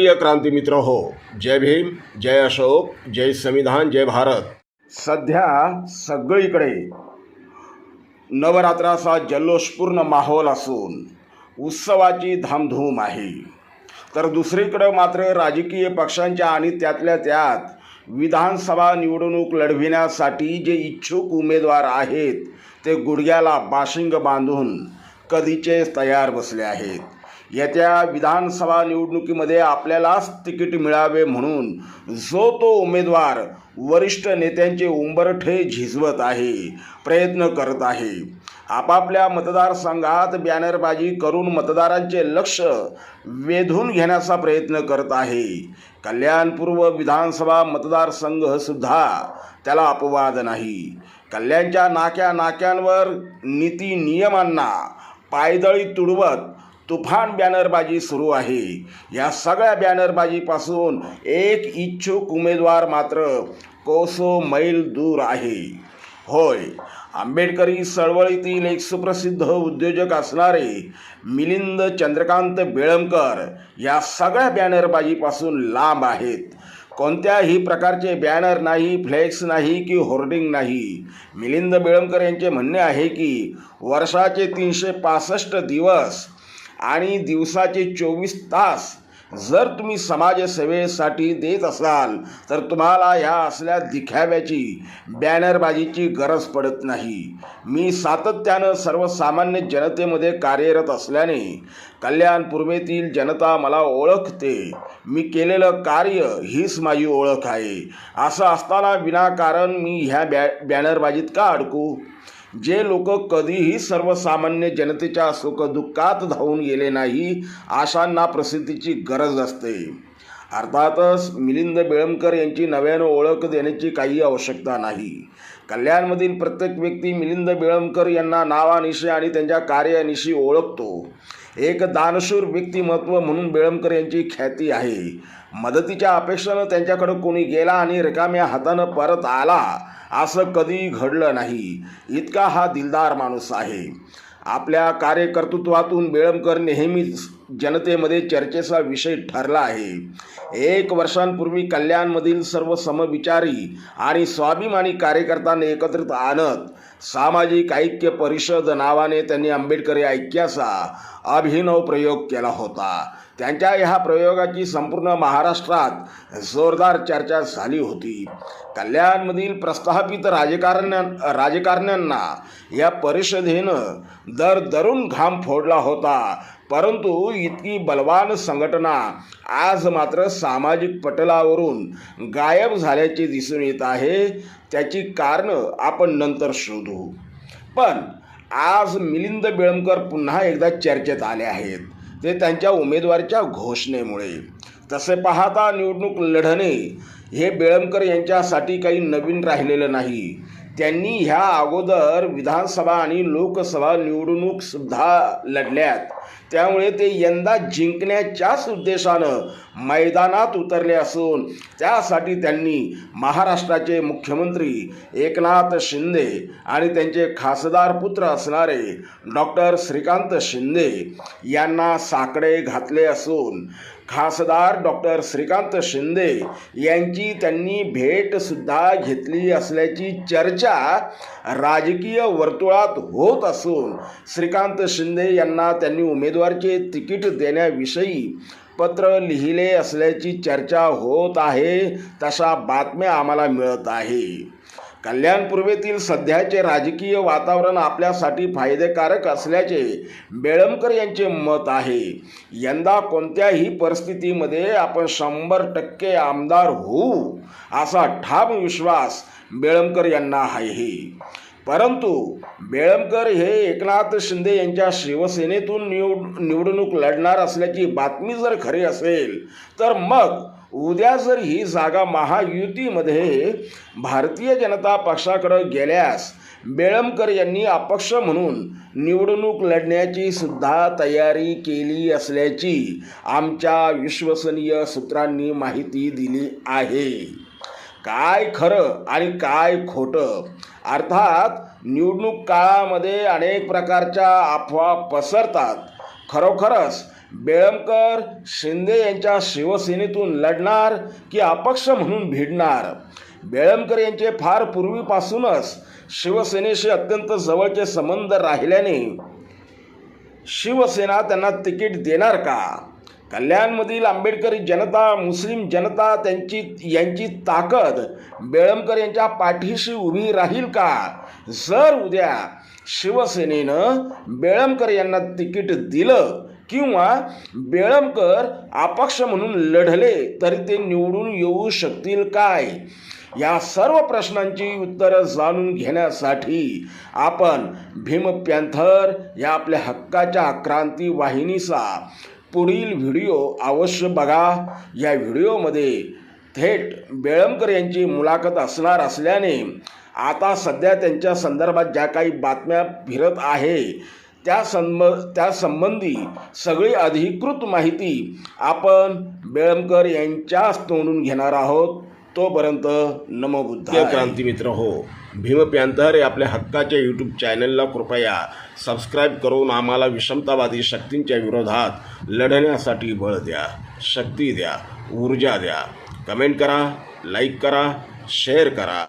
प्रिय क्रांती मित्र हो जय भीम जय अशोक जय संविधान जय भारत. सध्या सगळीकडे नवरात्राचा जल्लोषपूर्ण माहोल असून उत्सवाची धामधूम आहे. तर दुसरीकडं मात्र राजकीय पक्षांच्या आणि त्यातल्या त्यात विधानसभा निवडणूक लढविण्यासाठी जे इच्छुक उमेदवार आहेत ते गुडघ्याला बाशिंग बांधून कधीचे तयार बसले आहेत. येत्या विधानसभा निवडणुकीमध्ये आपल्यालाच तिकीट मिळावे म्हणून जो तो उमेदवार वरिष्ठ नेत्यांचे उंबरठे झिजवत आहे प्रयत्न करत आहे. आपापल्या मतदारसंघात बॅनरबाजी करून मतदारांचे लक्ष वेधून घेण्याचा प्रयत्न करत आहे. कल्याणपूर्व विधानसभा मतदारसंघ सुद्धा त्याला अपवाद नाही. कल्याणच्या नाक्या नाक्यांवर नीती नियमांना पायदळी तुडवत तुफान बॅनरबाजी सुरू आहे. या सगळ्या बॅनरबाजीपासून एक इच्छुक उमेदवार मात्र कोसो मैल दूर आहे. होय आंबेडकरी चळवळीतील एक सुप्रसिद्ध उद्योजक असणारे मिलिंद चंद्रकांत बेळमकर या सगळ्या बॅनरबाजीपासून लांब आहेत. कोणत्याही प्रकारचे बॅनर नाही फ्लेक्स नाही की होर्डिंग नाही. मिलिंद बेळमकर यांचे म्हणणे आहे की वर्षाचे तीनशे पासष्ट दिवस आणि दिवसाचे चोवीस तास जर तुम्ही समाजसेवेसाठी देत असाल तर तुम्हाला ह्या असल्या दिखाव्याची बॅनरबाजीची गरज पडत नाही. मी सातत्यानं सर्वसामान्य जनतेमध्ये कार्यरत असल्याने कल्याण पूर्वेतील जनता मला ओळखते. मी केलेलं कार्य हीच माझी ओळख आहे. असं असताना विनाकारण मी ह्या बॅ बॅनरबाजीत का अडकू? जे लोक कधीही सर्वसामान्य जनतेच्या सुखदुःखात धावून गेले नाही अशांना प्रसिद्धीची गरज असते. अर्थातच मिलिंद बेळमकर यांची नव्यानं ओळख देण्याची काही आवश्यकता नाही. कल्याणमधील प्रत्येक व्यक्ती मिलिंद बेळमकर यांना नावानिशी आणि त्यांच्या कार्यानिशी ओळखतो. एक दानशूर व्यक्तिमत्व म्हणून बेळमकर यांची ख्याती आहे. मदतीच्या अपेक्षेनं त्यांच्याकडं कोणी गेला आणि रिकाम्या हातानं परत आला असं कधी घडलं नाही. इतका हा दिलदार माणूस आहे. आपल्या कार्यकर्तृत्वातून बेळमकर नेहमीच जनतेमध्ये चर्चेचा विषय ठरला आहे. एक वर्षांपूर्वी कल्याणमधील सर्व समविचारी आणि स्वाभिमानी कार्यकर्त्यांना एकत्रित आणत सामाजिक ऐक्य परिषद नावाने त्यांनी आंबेडकरी ऐक्याचा अभिनव प्रयोग केला होता. त्यांच्या ह्या प्रयोगाची संपूर्ण महाराष्ट्रात जोरदार चर्चा झाली होती. कल्याणमधील प्रस्थापित राजकारण्या राजकारण्यांना या परिषदेनं दर दरून घाम फोडला होता. परंतु इतकी बलवान संघटना आज मात्र सामाजिक पटलावरून गायब झाल्याचे दिसून येत आहे. त्याची कारणं आपण नंतर शोधू. पण आज मिलिंद बेळमकर पुन्हा एकदा चर्चेत आले आहेत. ते त्यांच्या उमेदवारीच्या घोषणेमुळे. तसे पाहता निवडणूक लढणे हे बेळमकर यांच्यासाठी काही नवीन राहिलेलं नाही. त्यांनी ह्या अगोदर विधानसभा आणि लोकसभा निवडणूक सुद्धा लढल्यात. त्यामुळे ते यंदा जिंकण्याच्याच उद्देशानं मैदानात उतरले असून त्यासाठी त्यांनी महाराष्ट्राचे मुख्यमंत्री एकनाथ शिंदे आणि त्यांचे खासदार पुत्र असणारे डॉक्टर श्रीकांत शिंदे यांना साकडे घातले असून खासदार डॉक्टर श्रीकांत शिंदे यांची त्यांनी भेटसुद्धा घेतली असल्याची चर्चा राजकीय वर्तुळात होत असून श्रीकांत शिंदे यांना त्यांनी उमेदवारचे तिकीट देण्याविषयी पत्र लिहिले असल्याची चर्चा होत आहे तशा बातम्या आम्हाला मिळत आहे. कल्याण पूर्वेतील सध्याचे राजकीय वातावरण आपल्यासाठी फायदेकारक असल्याचे बेळमकर यांचे मत आहे. यंदा कोणत्याही परिस्थितीमध्ये आपण शंभर टक्के आमदार होऊ असा ठाम विश्वास बेळमकर यांना आहे. परंतु बेळमकर हे एकनाथ शिंदे यांच्या शिवसेनेतून निवड निवडणूक लढणार असल्याची बातमी जर खरी असेल तर मग उद्या जर ही जागा महायुतीमध्ये भारतीय जनता पक्षाकडे गेल्यास बेळमकर यांनी अपक्ष म्हणून निवडणूक लढण्याची सुद्धा तयारी केली असल्याची आमच्या विश्वसनीय सूत्रांनी माहिती दिली आहे. काय खरं आणि काय खोटं? अर्थात निवडणूक काळामध्ये अनेक प्रकारच्या अफवा पसरतात. खरोखरच बेळमकर शिंदे यांच्या शिवसेनेतून लढणार की अपक्ष म्हणून भिडणार? बेळमकर यांचे फार पूर्वीपासूनच शिवसेनेशी अत्यंत जवळचे संबंध राहिल्याने शिवसेना त्यांना तिकीट देणार का? कल्याणमधील आंबेडकरी जनता मुस्लिम जनता त्यांची यांची ताकद बेळमकर यांच्या पाठीशी उभी राहील का? जर उद्या शिवसेनेनं बेळमकर यांना तिकीट दिलं किंवा बेळमकर अपक्ष म्हणून लढले तरी ते निवडून येऊ शकतील काय? या सर्व प्रश्नांची उत्तरं जाणून घेण्यासाठी आपण भीम पॅन्थर या आपल्या हक्काच्या क्रांती वाहिनीचा पुढील व्हिडिओ अवश्य बघा. या व्हिडिओमध्ये थेट बेळमकर यांची मुलाखत असणार असल्याने आता सध्या त्यांच्या संदर्भात ज्या काही बातम्या फिरत आहे त्या संब त्या संबंधी सगळी अधिकृत माहिती आपण बेळमकर यांच्याच तोंडून घेणार आहोत. तोपर्यंत नमो बुद्ध क्रांती मित्र हो भीम पॅन्थर हे आपल्या हक्काच्या यूट्यूब चॅनलला कृपया सबस्क्राईब करून आम्हाला विषमतावादी शक्तींच्या विरोधात लढण्यासाठी बळ द्या शक्ती द्या ऊर्जा द्या. कमेंट करा लाईक करा शेअर करा.